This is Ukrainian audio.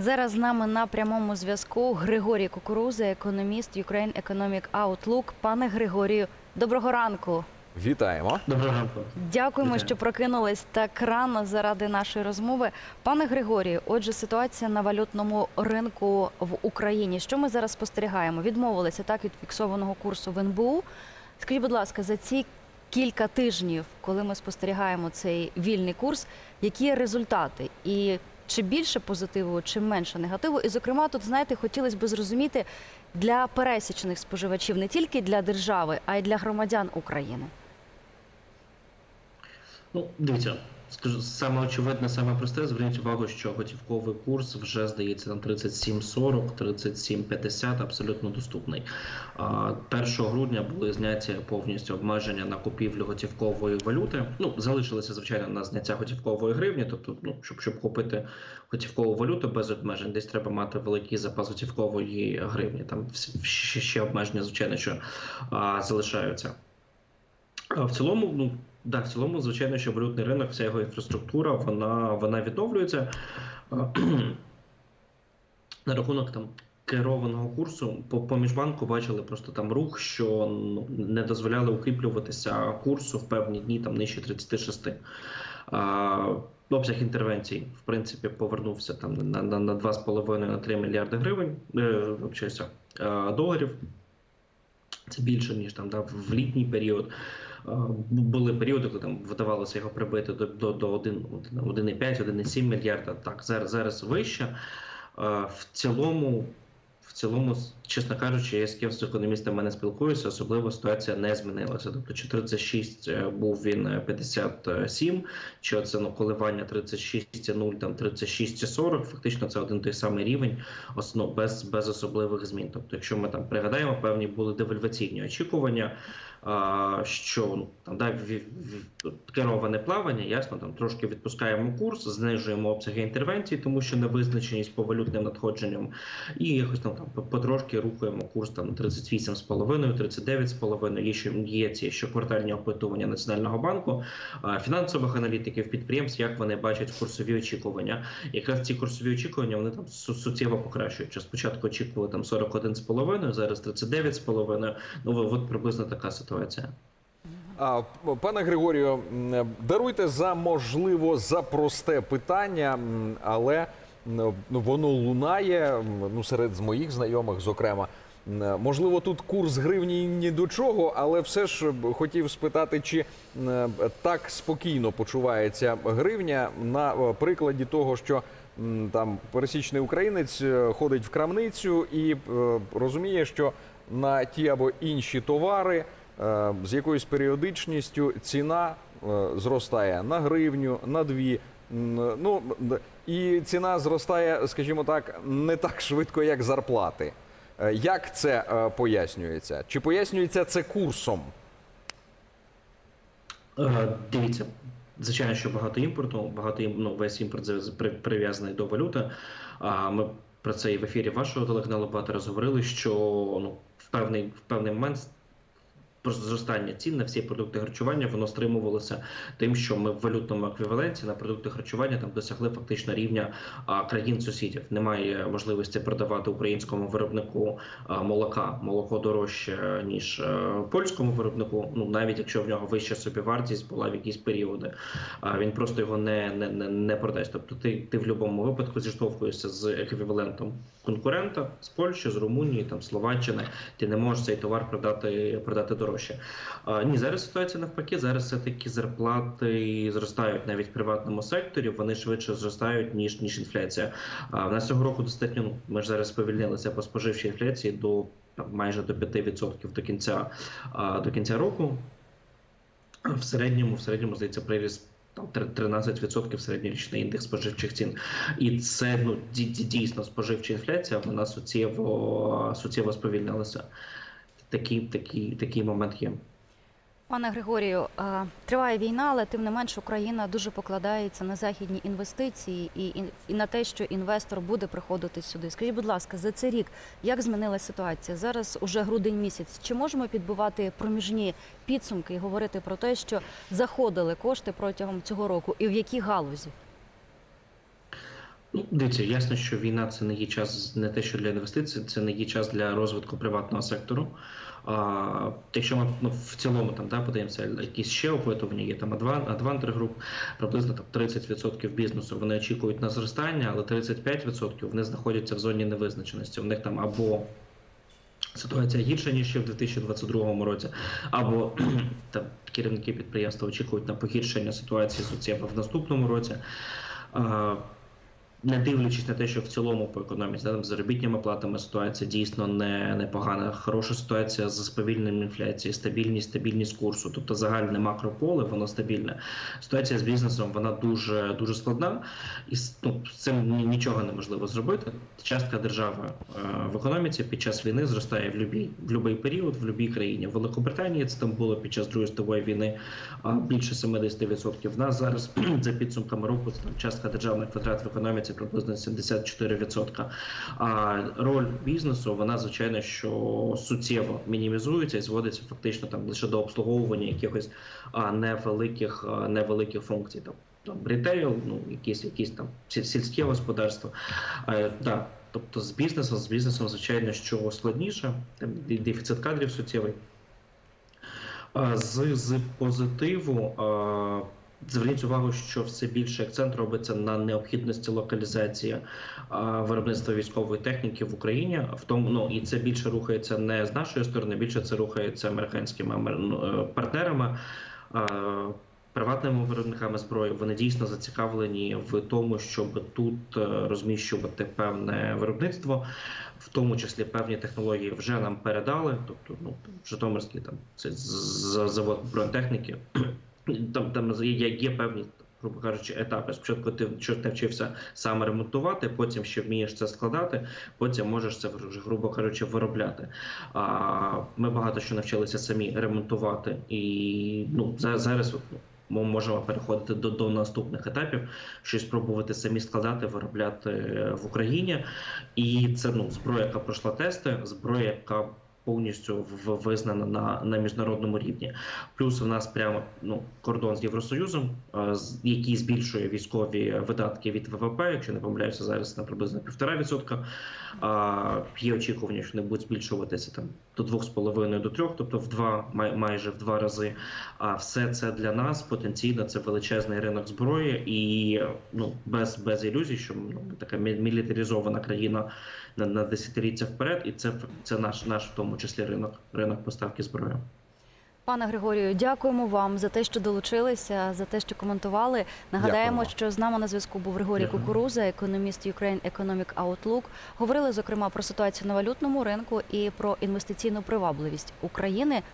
Зараз з нами на прямому зв'язку Григорій Кукуруза, економіст Ukraine Economic Outlook. Пане Григорію, доброго ранку. Вітаємо. Доброго ранку. Дякуємо, Вітаю. що прокинулись так рано заради нашої розмови. Пане Григорію, отже, ситуація на валютному ринку в Україні. Що ми зараз спостерігаємо? Відмовилися так від фіксованого курсу в НБУ. Скажіть, будь ласка, за ці кілька тижнів, коли ми спостерігаємо цей вільний курс, які є результати? І чи більше позитиву, чи менше негативу? І, зокрема, тут знаєте, хотілося б зрозуміти для пересічних споживачів не тільки для держави, а й для громадян України. Ну, дивіться, скажу саме очевидне, саме просте. Зверніть увагу, що готівковий курс вже здається на 37,40, 37,50 абсолютно доступний. А, 1 грудня були зняті повністю обмеження на купівлю готівкової валюти. Ну, залишилося звичайно на зняття готівкової гривні. Тобто, ну щоб щоб купити готівкову валюту без обмежень, десь треба мати великий запас готівкової гривні. Там ще, обмеження, звичайно, що а, залишаються. В цілому, ну да, в цілому, звичайно, що валютний ринок, вся його інфраструктура, вона, вона відновлюється. На рахунок там керованого курсу по, міжбанку бачили просто там рух, що ну, не дозволяли укріплюватися курсу в певні дні там нижче 36. А, обсяг інтервенцій, в принципі, повернувся там на, на, на 2,5 на 3 мільярди гривень, е, вибачаюся, е, доларів. Це більше ніж там да, в літній період. Е, Були періоди, коли там вдавалося його прибити до, до, до 1, 1,5, 1,7 мільярда. Так, зараз, зараз вище. Е, В цілому, в цілому, чесно кажучи, я з ким з економістами не спілкуюся, особливо ситуація не змінилася. Тобто, чи 36 е, був він е, 57, чи оце ну, коливання 36,0, там 36,40, фактично це один той самий рівень, основ, без, без особливих змін. Тобто, якщо ми там пригадаємо, певні були девальваційні очікування, що ну, там да, кероване плавання, ясно, там трошки відпускаємо курс, знижуємо обсяги інтервенцій, тому що невизначеність по валютним надходженням, і якось там, там по- потрошки рухаємо курс там 38,5, 39,5. Є ще є ці щоквартальні опитування Національного банку, фінансових аналітиків, підприємств, як вони бачать курсові очікування. Якраз ці курсові очікування вони там су- суттєво покращують. Що Спочатку очікували там 41,5, зараз 39,5. Ну от приблизно така ситуація. А, пане Григорію, даруйте за можливо за просте питання, але ну, воно лунає ну, серед моїх знайомих, зокрема. Можливо, тут курс гривні ні до чого, але все ж хотів спитати, чи так спокійно почувається гривня на прикладі того, що там пересічний українець е, ходить в крамницю і е, розуміє, що на ті або інші товари з якоюсь періодичністю ціна е, зростає на гривню, на дві. Ну і ціна зростає, скажімо так, не так швидко, як зарплати. Е, Як це е, пояснюється? Чи пояснюється це курсом? Е, Дивіться, звичайно, що багато імпорту, багато ну, весь імпорт прив'язаний до валюти. Ми про це і в ефірі вашого телеканалу багато раз говорили, що ну, в певний, в певний момент просто зростання цін на всі продукти харчування воно стримувалося тим, що ми в валютному еквіваленті на продукти харчування там досягли фактично рівня країн сусідів. Немає можливості продавати українському виробнику молока. Молоко дорожче ніж е, польському виробнику. Ну навіть якщо в нього вища собівартість була в якісь періоди, він просто його не, не, не продасть. Тобто ти, ти в будь-якому випадку зіштовхуєшся з еквівалентом конкурента з Польщі, з Румунії, там Словаччини. Ти не можеш цей товар продати продати дорожче. А, ні, зараз ситуація навпаки. Зараз все таки зарплати зростають навіть в приватному секторі. Вони швидше зростають ніж ніж інфляція. А в нас цього року достатньо. Ми ж зараз сповільнилися по споживчій інфляції до там, майже до 5% до кінця а, до кінця року. В середньому, в середньому здається, приріст 13% середньорічний індекс споживчих цін. І це ну ді- ді- дійсно споживча інфляція, вона суттєво суттєво сповільнилася. Такий, такий, такий момент є. Пане Григорію, е, триває війна, але тим не менш Україна дуже покладається на західні інвестиції і, і, на те, що інвестор буде приходити сюди. Скажіть, будь ласка, за цей рік як змінилася ситуація? Зараз уже грудень місяць. Чи можемо підбивати проміжні підсумки і говорити про те, що заходили кошти протягом цього року, і в якій галузі? Ну, дивіться, ясно, що війна це не є час не те, що для інвестицій, це не є час для розвитку приватного сектору. А, якщо ми ну, в цілому там да, подивимося, якісь ще опитування, є там Advan- Advanter Group, приблизно там 30% бізнесу вони очікують на зростання, але 35% вони знаходяться в зоні невизначеності. У них там або ситуація гірша, ніж ще в 2022 році, або там керівники підприємства очікують на погіршення ситуації суттєво в наступному році. Не дивлячись на те, що в цілому по економіці там, заробітними платами ситуація дійсно не непогана. Хороша ситуація з сповільненням інфляції, стабільність, стабільність курсу, тобто загальне макрополе, воно стабільне. Ситуація з бізнесом вона дуже дуже складна, і ну, з цим нічого неможливо зробити. Частка держави е, в економіці під час війни зростає в будь-який період, в будь-якій країні. В Великобританії це там було під час Другої світової війни більше 70%. В нас зараз за підсумками року там частка державних витрат в економіці приблизно 74%. А роль бізнесу вона звичайно що суттєво мінімізується і зводиться фактично там лише до обслуговування якихось невеликих невеликих функцій. Там там рітейл, ну якісь якісь там сіль- сільське господарство. Е, да. Тобто з бізнесом, з бізнесом, звичайно, що складніше, дефіцит кадрів суттєвий. З, з позитиву а, зверніть увагу, що все більше акцент робиться на необхідності локалізації виробництва військової техніки в Україні. В тому ну і це більше рухається не з нашої сторони, більше це рухається американськими амер- ну, е, партнерами. Приватними виробниками зброї вони дійсно зацікавлені в тому, щоб тут е, розміщувати певне виробництво, в тому числі певні технології вже нам передали. Тобто, ну Житомирський там це завод бронетехніки. Там там є, є певні, грубо кажучи, етапи. Спочатку ти що ти вчився саме ремонтувати, потім ще вмієш це складати, потім можеш це грубо кажучи, виробляти. А ми багато що навчилися самі ремонтувати, і ну за- зараз ну, ми можемо переходити до, до наступних етапів, щось спробувати самі складати, виробляти е, в Україні. І це ну зброя, яка пройшла тести, зброя, яка повністю в- визнана на, на міжнародному рівні. Плюс у нас прямо ну кордон з Євросоюзом, е, який збільшує військові видатки від ВВП, якщо не помиляюся, зараз на приблизно півтора відсотка. Є очікування, що вони будуть збільшуватися там до 2,5 до 3, тобто в два май, майже в два рази. А все це для нас потенційно це величезний ринок зброї, і ну без, без ілюзій, що ну, така мі- мілітаризована країна на, на десятиріччя вперед, і це це наш наш в тому числі ринок ринок поставки зброї. Пане Григорію, дякуємо вам за те, що долучилися, за те, що коментували. Нагадаємо, Дякуємо. що з нами на зв'язку був Григорій Дякую. Кукуруза, економіст Ukraine Economic Outlook. Говорили зокрема про ситуацію на валютному ринку і про інвестиційну привабливість України